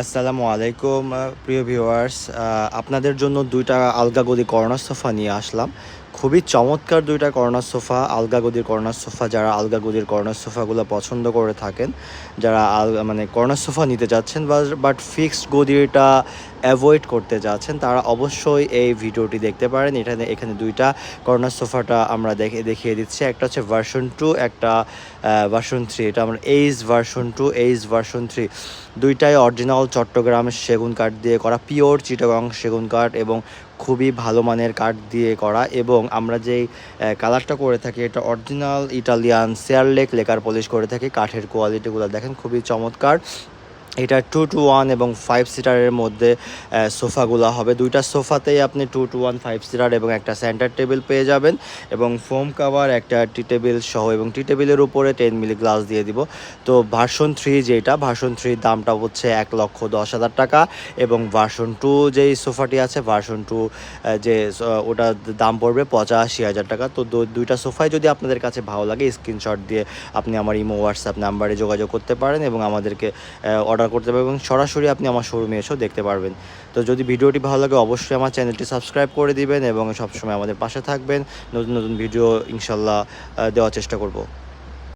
আসসালামু আলাইকুম প্রিয় ভিউয়ার্স আপনাদের জন্য দুইটা আলগা গদি করোনা সোফা নিয়ে আসলাম। খুবই চমৎকার দুইটা কর্নার সোফা আলগা গদির কর্নার সোফা যারা আলগা গদির কর্নার সোফাগুলো পছন্দ করে থাকেন, যারা আল মানে কর্নার সোফা নিতে যাচ্ছেন, বা বাট ফিক্সড গদিটা অ্যাভয়েড করতে যাচ্ছেন, তারা অবশ্যই এই ভিডিওটি দেখতে পারেন। এখানে এখানে দুইটা কর্নার সোফাটা আমরা দেখে, দেখিয়ে দিচ্ছি। একটা হচ্ছে ভার্সন টু একটা ভার্সন থ্রি এটা আমরা H version two H version three দুইটাই অরিজিনাল চট্টগ্রামের সেগুন কাঠ দিয়ে করা পিওর চিটাগং সেগুন কাঠ এবং খুবই ভালো মানের কাঠ দিয়ে করা এবং আমরা যেই কালারটা করে থাকি এটা original Italian Sayerlack lacquer polish করে থাকি, কাঠের কোয়ালিটিগুলো দেখেন খুবই চমৎকার। এটা টু টু ওয়ান এবং ফাইভ সিটারের মধ্যে সোফাগুলো হবে। দুইটা সোফাতেই আপনি two two one five seater এবং একটা সেন্টার টেবিল পেয়ে যাবেন এবং ফোম কাভার একটা টি টেবিল সহ এবং টি টেবিলের উপরে টেন মিলি গ্লাস দিয়ে দিব। তো ভার্সন থ্রি যেটা ভার্সন থ্রির দামটা হচ্ছে এক লক্ষ দশ হাজার টাকা এবং ভার্সন টু যেই সোফাটি আছে ভার্সন টু যে ওটার দাম পড়বে পঁচাশি হাজার টাকা। তো দুইটা সোফাই যদি আপনাদের কাছে ভালো লাগে স্ক্রিনশট দিয়ে আপনি আমার ইমো হোয়াটসঅ্যাপ নাম্বারে যোগাযোগ করতে পারেন এবং আমাদেরকে অর্ডার করতে পারবেন এবং সরাসরি আপনি আমার শোরুমে এসেও দেখতে পারবেন। তো যদি ভিডিওটি ভালো লাগে, অবশ্যই আমার চ্যানেলটি সাবস্ক্রাইব করে দিবেন এবং সবসময় আমাদের পাশে থাকবেন। নতুন নতুন ভিডিও ইনশাল্লাহ দেওয়ার চেষ্টা করব।